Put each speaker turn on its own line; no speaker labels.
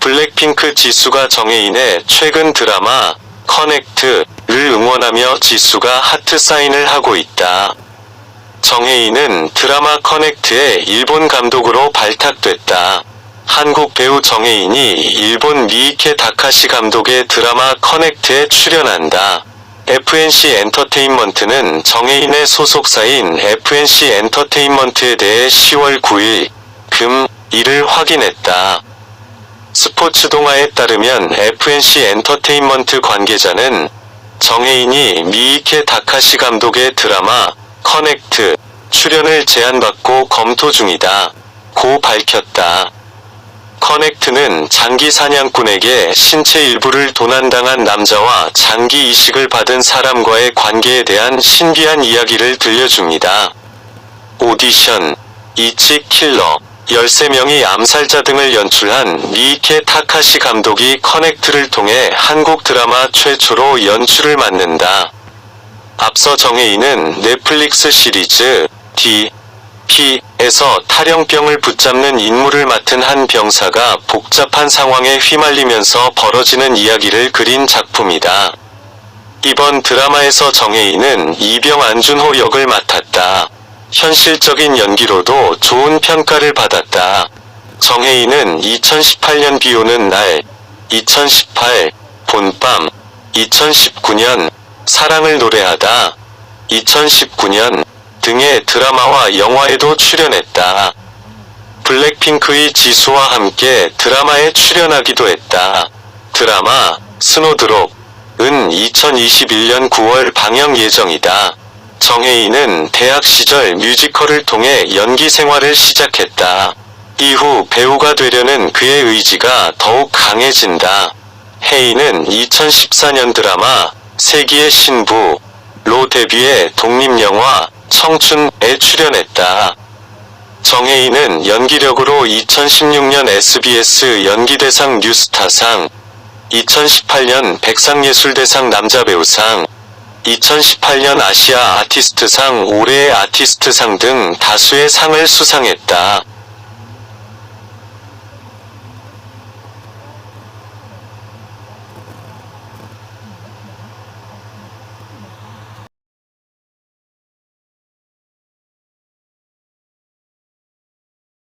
블랙핑크 지수가 정혜인의 최근 드라마 커넥트를 응원하며 지수가 하트 사인을 하고 있다. 정혜인은 드라마 커넥트의 일본 감독으로 발탁됐다. 한국 배우 정혜인이 일본 미이케 다카시 감독의 드라마 커넥트에 출연한다. FNC 엔터테인먼트는 정혜인의 소속사인 FNC 엔터테인먼트에 대해 10월 9일 금 이를 확인했다. 스포츠 동아에 따르면 FNC 엔터테인먼트 관계자는 정혜인이 미이케 다카시 감독의 드라마 커넥트 출연을 제안받고 검토 중이다. 고 밝혔다. 커넥트는 장기 사냥꾼에게 신체 일부를 도난당한 남자와 장기 이식을 받은 사람과의 관계에 대한 신비한 이야기를 들려줍니다. 오디션, 이치 킬러, 13명의 암살자 등을 연출한 미이케 타카시 감독이 커넥트를 통해 한국 드라마 최초로 연출을 맡는다. 앞서 정혜인은 넷플릭스 시리즈 D, P에서 탈영병을 붙잡는 임무를 맡은 한 병사가 복잡한 상황에 휘말리면서 벌어지는 이야기를 그린 작품이다. 이번 드라마에서 정혜인은 이병 안준호 역을 맡았다. 현실적인 연기로도 좋은 평가를 받았다. 정혜인은 2018년 비 오는 날, 2018 본밤, 2019년 사랑을 노래하다, 2019년 등의 드라마와 영화에도 출연했다. 블랙핑크의 지수와 함께 드라마에 출연하기도 했다. 드라마 스노드롭은 2021년 9월 방영 예정이다. 정혜인은 대학 시절 뮤지컬을 통해 연기 생활을 시작했다. 이후 배우가 되려는 그의 의지가 더욱 강해진다. 혜인은 2014년 드라마 세기의 신부로 데뷔해 독립영화 청춘에 출연했다. 정혜인은 연기력으로 2016년 SBS 연기대상 뉴스타상, 2018년 백상예술대상 남자배우상, 2018년 아시아 아티스트상 올해의 아티스트상 등 다수의 상을 수상했다.